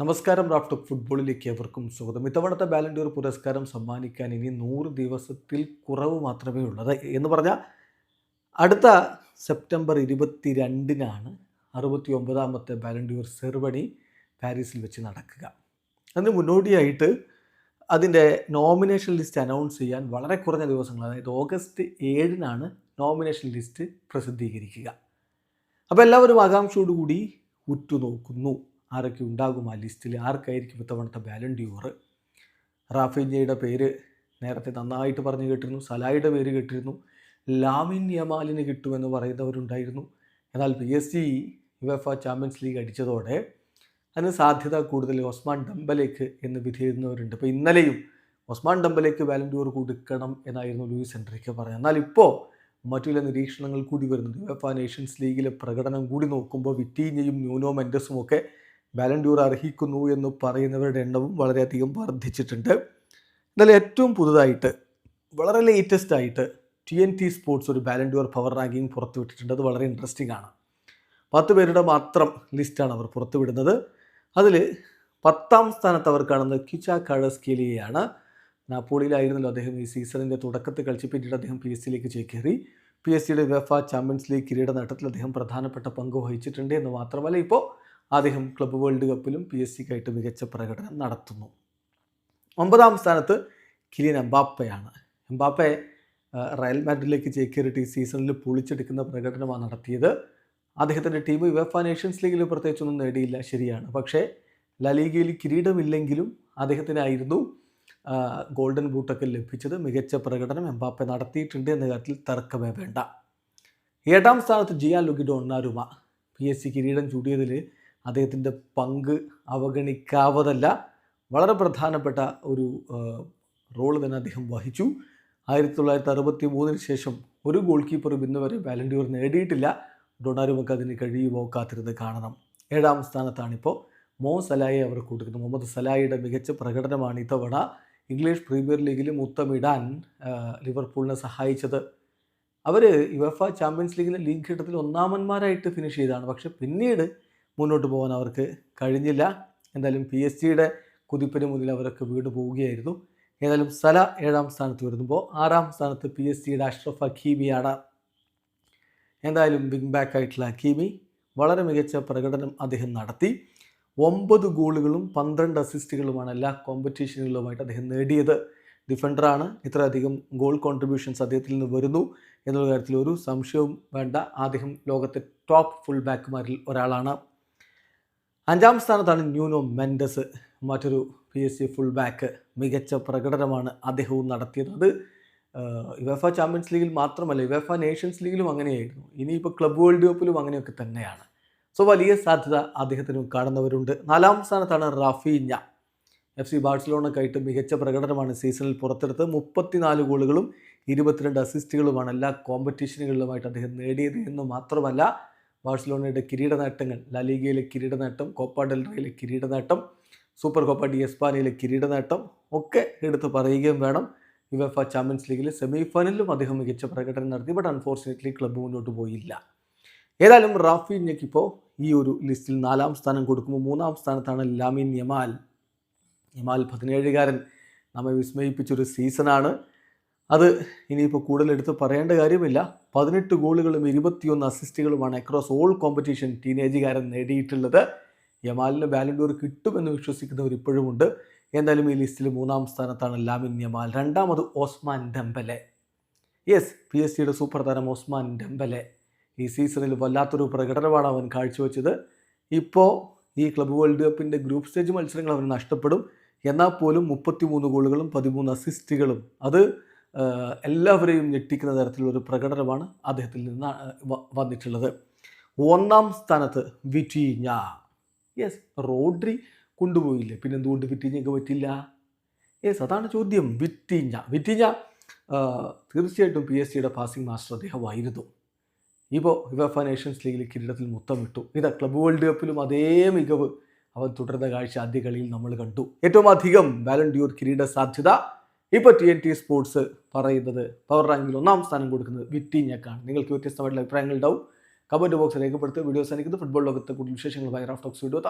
നമസ്കാരം റാഫ്റ്റ് ഫുട്ബോളിലേക്ക് ഏവർക്കും സ്വാഗതം. ഇത്തവണത്തെ ബാലൻഡിയർ പുരസ്കാരം സമ്മാനിക്കാൻ ഇനി നൂറ് ദിവസത്തിൽ കുറവ് മാത്രമേ ഉള്ളത്. എന്ന് പറഞ്ഞാൽ അടുത്ത സെപ്റ്റംബർ ഇരുപത്തി രണ്ടിനാണ് അറുപത്തി ഒമ്പതാമത്തെ ബാലൻഡിയർ സെർവണി പാരീസിൽ വെച്ച് നടക്കുക. അതിന് മുന്നോടിയായിട്ട് അതിന്റെ നോമിനേഷൻ ലിസ്റ്റ് അനൗൺസ് ചെയ്യാൻ വളരെ കുറഞ്ഞ ദിവസങ്ങൾ അതായത് ഓഗസ്റ്റ് ഏഴിനാണ് നോമിനേഷൻ ലിസ്റ്റ് പ്രസിദ്ധീകരിക്കുക. അപ്പോൾ എല്ലാവരും ആകാംക്ഷയോടുകൂടി ഉറ്റുനോക്കുന്നു. ആരൊക്കെ ഉണ്ടാകും ആ ലിസ്റ്റിൽ? ആർക്കായിരിക്കും ഇത്തവണത്തെ ബാലൻ ഡ്യൂർ റാഫിഞ്ഞയുടെ പേര് നേരത്തെ നന്നായിട്ട് പറഞ്ഞു കേട്ടിരുന്നു സലായിയുടെ പേര് കേട്ടിരുന്നു ലാമിൻ യമാലിന് കിട്ടുമെന്ന് പറയുന്നവരുണ്ടായിരുന്നു. എന്നാൽ P S G UEFA Champions League അടിച്ചതോടെ അതിന് സാധ്യത കൂടുതൽ ഒസ്മാൻ ഡംബലേക്ക് എന്ന് വിധിയിരുന്നവരുണ്ട്. ഇപ്പോൾ ഇന്നലെയും ഒസ്മാൻ ഡംബലേക്ക് വാലന്റിയർ കൊടുക്കണം എന്നായിരുന്നു ലൂയിസ് എൻട്രിക്ക് പറഞ്ഞത്. എന്നാൽ ഇപ്പോൾ മറ്റു ചില നിരീക്ഷണങ്ങൾ കൂടി വരുന്നുണ്ട്. യുവഫ നേഷൻസ് ലീഗിലെ പ്രകടനം കൂടി നോക്കുമ്പോൾ വിറ്റീഞ്ഞയും ന്യൂനോ മെൻഡസും ഒക്കെ വാലന്റിയർ അർഹിക്കുന്നു എന്ന് പറയുന്നവരുടെ എണ്ണവും വളരെയധികം വർദ്ധിച്ചിട്ടുണ്ട്. എന്നാൽ ഏറ്റവും പുതുതായിട്ട് വളരെ ലേറ്റസ്റ്റ് ആയിട്ട് ടി എൻ ടി സ്പോർട്സ് ഒരു ബാലൻഡ്യൂർ പവർ റാങ്കിങ് പുറത്തുവിട്ടിട്ടുണ്ട്. അത് വളരെ ഇൻട്രസ്റ്റിംഗ് ആണ്. പത്ത് പേരുടെ മാത്രം ലിസ്റ്റാണ് അവർ പുറത്തുവിടുന്നത്. അതിൽ പത്താം സ്ഥാനത്ത് അവർ കാണുന്നത് കിച്ച കഴസ്കേലിയെയാണ്. നാപ്പോളിയിലായിരുന്നല്ലോ അദ്ദേഹം ഈ സീസണിന്റെ തുടക്കത്തിൽ കളിച്ച് പിന്നീട് അദ്ദേഹം പി എസ് സിയിലേക്ക് ചേക്കേറി. പി എസ് സിയുടെ വെഫ ചാമ്പ്യൻസ് ലീഗ് കിരീട നേട്ടത്തിൽ അദ്ദേഹം പ്രധാനപ്പെട്ട പങ്ക് വഹിച്ചിട്ടുണ്ട് എന്ന് മാത്രമല്ല ഇപ്പോൾ അദ്ദേഹം ക്ലബ്ബ് വേൾഡ് കപ്പിലും പി എസ് സിക്കായിട്ട് മികച്ച പ്രകടനം നടത്തുന്നു. ഒമ്പതാം സ്ഥാനത്ത് കിലിൻ എംബാപ്പയാണ്. എംബാപ്പെ റയൽ മാഡ്രിഡിലേക്ക് ചേക്കേറിയിട്ട് ഈ സീസണിൽ പൊളിച്ചെടുക്കുന്ന പ്രകടനമാണ് നടത്തിയത്. അദ്ദേഹത്തിന്റെ ടീം യുവഫ നേഷൻസ് ലീഗിൽ പ്രത്യേകിച്ചൊന്നും നേടിയില്ല ശരിയാണ്. പക്ഷേ ലലീഗയിൽ കിരീടമില്ലെങ്കിലും അദ്ദേഹത്തിനായിരുന്നു ഗോൾഡൻ ബൂട്ടൊക്കെ ലഭിച്ചത്. മികച്ച പ്രകടനം എംബാപ്പെ നടത്തിയിട്ടുണ്ട് എന്ന കാര്യത്തിൽ തർക്കമേ വേണ്ട. ഏഴാം സ്ഥാനത്ത് ജിയാ ലുഗിഡോ ഡോണ്ണാരുമ പി എസ് സി കിരീടം ചൂടിയതിൽ അദ്ദേഹത്തിന്റെ പങ്ക് അവഗണിക്കാവതല്ല. വളരെ പ്രധാനപ്പെട്ട ഒരു റോൾ തന്നെ അദ്ദേഹം വഹിച്ചു. ആയിരത്തി തൊള്ളായിരത്തി അറുപത്തി മൂന്നിന് ശേഷം ഒരു ഗോൾ കീപ്പറും ഇന്ന് വരെ വാലന്റിയർ നേടിയിട്ടില്ല. ഡൊണാരുമൊക്കെ അതിന് കഴിയുമോ കാത്തിരുന്ന് കാണണം. ഏഴാം സ്ഥാനത്താണിപ്പോൾ മോ സലായെ അവർ കൊടുക്കുന്നത് മുഹമ്മദ് സലായിയുടെ മികച്ച പ്രകടനമാണ് ഇത്തവണ ഇംഗ്ലീഷ് പ്രീമിയർ ലീഗിൽ മുത്തമിടാൻ ലിവർപൂളിനെ സഹായിച്ചത്. അവർ യുവഫ ചാമ്പ്യൻസ് ലീഗിലെ ലീഗ് ഘട്ടത്തിൽ ഒന്നാമന്മാരായിട്ട് ഫിനിഷ് ചെയ്തതാണ്. പക്ഷെ പിന്നീട് മുന്നോട്ട് പോകാൻ അവർക്ക് കഴിഞ്ഞില്ല. എന്തായാലും പി എസ് ജിയുടെ കുതിപ്പിന് മുന്നിൽ അവരൊക്കെ വീട് പോവുകയായിരുന്നു. ഏതായാലും സല ഏഴാം സ്ഥാനത്ത് വരുമ്പോൾ ആറാം സ്ഥാനത്ത് പി എസ് ജിയുടെ അഷ്റഫ് ഹക്കീമിയാണ്. എന്തായാലും ബിഗ് ബാക്ക് ആയിട്ടുള്ള ഹക്കീമി വളരെ മികച്ച പ്രകടനം അദ്ദേഹം നടത്തി. ഒമ്പത് ഗോളുകളും പന്ത്രണ്ട് അസിസ്റ്റുകളുമാണ് എല്ലാ കോമ്പറ്റീഷനുകളുമായിട്ട് അദ്ദേഹം നേടിയത്. ഡിഫൻഡറാണ് ഇത്രയധികം ഗോൾ കോൺട്രിബ്യൂഷൻസ് അദ്ദേഹത്തിൽ നിന്ന് വരുന്നു എന്നുള്ള കാര്യത്തിൽ ഒരു സംശയവും വേണ്ട. അദ്ദേഹം ലോകത്തെ ടോപ്പ് ഫുൾ ബാക്കുമാരിൽ ഒരാളാണ്. അഞ്ചാം സ്ഥാനത്താണ് ന്യൂനോ മെൻഡസ്. മറ്റൊരു P S G full back മികച്ച പ്രകടനമാണ് അദ്ദേഹവും നടത്തിയത്. അത് യുവഫ ചാമ്പ്യൻസ് ലീഗിൽ മാത്രമല്ല യുവഫ നേഷൻസ് ലീഗിലും അങ്ങനെയായിരുന്നു. ഇനിയിപ്പോൾ ക്ലബ് വേൾഡ് കപ്പിലും അങ്ങനെയൊക്കെ തന്നെയാണ്. സോ വലിയ സാധ്യത അദ്ദേഹത്തിനും കാണുന്നവരുണ്ട്. നാലാം സ്ഥാനത്താണ് റാഫീഞ്ഞ. എഫ് സി ബാഴ്സലോണക്കായിട്ട് മികച്ച പ്രകടനമാണ് സീസണിൽ പുറത്തെടുത്തത്. മുപ്പത്തിനാല് ഗോളുകളും ഇരുപത്തിരണ്ട് അസിസ്റ്റുകളുമാണ് എല്ലാ കോമ്പറ്റീഷനുകളിലുമായിട്ട് അദ്ദേഹം നേടിയത് എന്ന് മാത്രമല്ല ബാഴ്സലോണയുടെ കിരീട നേട്ടങ്ങൾ ലാലിഗയിലെ കിരീട നേട്ടം കോപ്പ ഡെൽറയിലെ കിരീട നേട്ടം സൂപ്പർ കോപ്പ ഡി എസ്പാനയിലെ കിരീട നേട്ടം ഒക്കെ എടുത്ത് പറയുകയും വേണം. യുവഫ ചാമ്പ്യൻസ് ലീഗിലെ സെമി ഫൈനലിലും അദ്ദേഹം മികച്ച പ്രകടനം നടത്തി ബട്ട് അൺഫോർച്ചുനേറ്റ്ലി ക്ലബ്ബ് മുന്നോട്ട് പോയില്ല. ഏതായാലും റാഫിഞ്ഞയ്ക്ക് ഇപ്പോൾ ഈ ഒരു ലിസ്റ്റിൽ നാലാം സ്ഥാനം കൊടുക്കുമ്പോൾ മൂന്നാം സ്ഥാനത്താണ് ലാമിൻ യമാൽ. യമാൽ പതിനേഴുകാരൻ. നമ്മെ വിസ്മയിപ്പിച്ചൊരു സീസണാണ് അത് ഇനിയിപ്പോൾ കൂടുതൽ എടുത്ത് പറയേണ്ട കാര്യമില്ല. പതിനെട്ട് ഗോളുകളും ഇരുപത്തിയൊന്ന് അസിസ്റ്റുകളുമാണ് അക്രോസ് ഓൾ കോമ്പറ്റീഷൻ ടീനേജുകാരൻ നേടിയിട്ടുള്ളത്. യമാലിന് ബാലൻഡോർ കിട്ടുമെന്ന് വിശ്വസിക്കുന്നവർ ഇപ്പോഴുമുണ്ട്. എന്തായാലും ഈ ലിസ്റ്റിൽ മൂന്നാം സ്ഥാനത്താണ് ലാമിൻ യമാൽ രണ്ടാമത് Ousmane Dembele yes P S സിയുടെ സൂപ്പർ താരം ഓസ്മാൻ ഡെമ്പലെ ഈ സീസണിൽ വല്ലാത്തൊരു പ്രകടനമാണ് അവൻ കാഴ്ചവെച്ചത്. ഇപ്പോൾ ഈ ക്ലബ് വേൾഡ് കപ്പിന്റെ ഗ്രൂപ്പ് സ്റ്റേജ് മത്സരങ്ങൾ അവന് നഷ്ടപ്പെടും. എന്നാൽ പോലും മുപ്പത്തിമൂന്ന് ഗോളുകളും പതിമൂന്ന് അസിസ്റ്റുകളും അത് എല്ലാവരെയും ഞെട്ടിക്കുന്ന തരത്തിലുള്ള ഒരു പ്രകടനമാണ് അദ്ദേഹത്തിൽ നിന്ന് വന്നിട്ടുള്ളത്. ഒന്നാം സ്ഥാനത്ത് വിറ്റീഞ്ഞ. Yes Rodri കൊണ്ടുപോയില്ലേ? പിന്നെ എന്തുകൊണ്ട് വിറ്റീഞ്ഞയ്ക്ക് പറ്റില്ല? യെസ് അതാണ് ചോദ്യം. വിറ്റീഞ്ഞ. വിറ്റീഞ്ഞ തീർച്ചയായിട്ടും പി എസ് സിയുടെ പാസിംഗ് മാസ്റ്റർ അദ്ദേഹമായിരുന്നു. ഇപ്പോൾ യുവഫ നേഷൻസ് ലീഗിൽ കിരീടത്തിൽ മുത്തമിട്ടു ഇതാ ക്ലബ് വേൾഡ് കപ്പിലും അതേ മികവ് അവൻ തുടർന്ന കാഴ്ച ആദ്യ കളിയിൽ നമ്മൾ കണ്ടു. ഏറ്റവും അധികം വാലണ്ടിയൂർ കിരീട സാധ്യത ഇപ്പോൾ T N T sports power power റാങ്കിൽ ഒന്നാം സ്ഥാനം കൊടുക്കുന്നത് വിറ്റീഞ്ഞക്കാണ് നിങ്ങൾക്ക് വ്യത്യസ്തമായിട്ടുള്ള അഭിപ്രായങ്ങൾ ഉണ്ടാവും. കമന്റ് ബോക്സ് രേഖപ്പെടുത്തി വീഡിയോസ് എനിക്ക് ഫുട്ബോൾ ലോകത്തെ കൂടുതൽ വിശേഷങ്ങളുമായി റാഫ് ടോക്സ് വീഡിയോ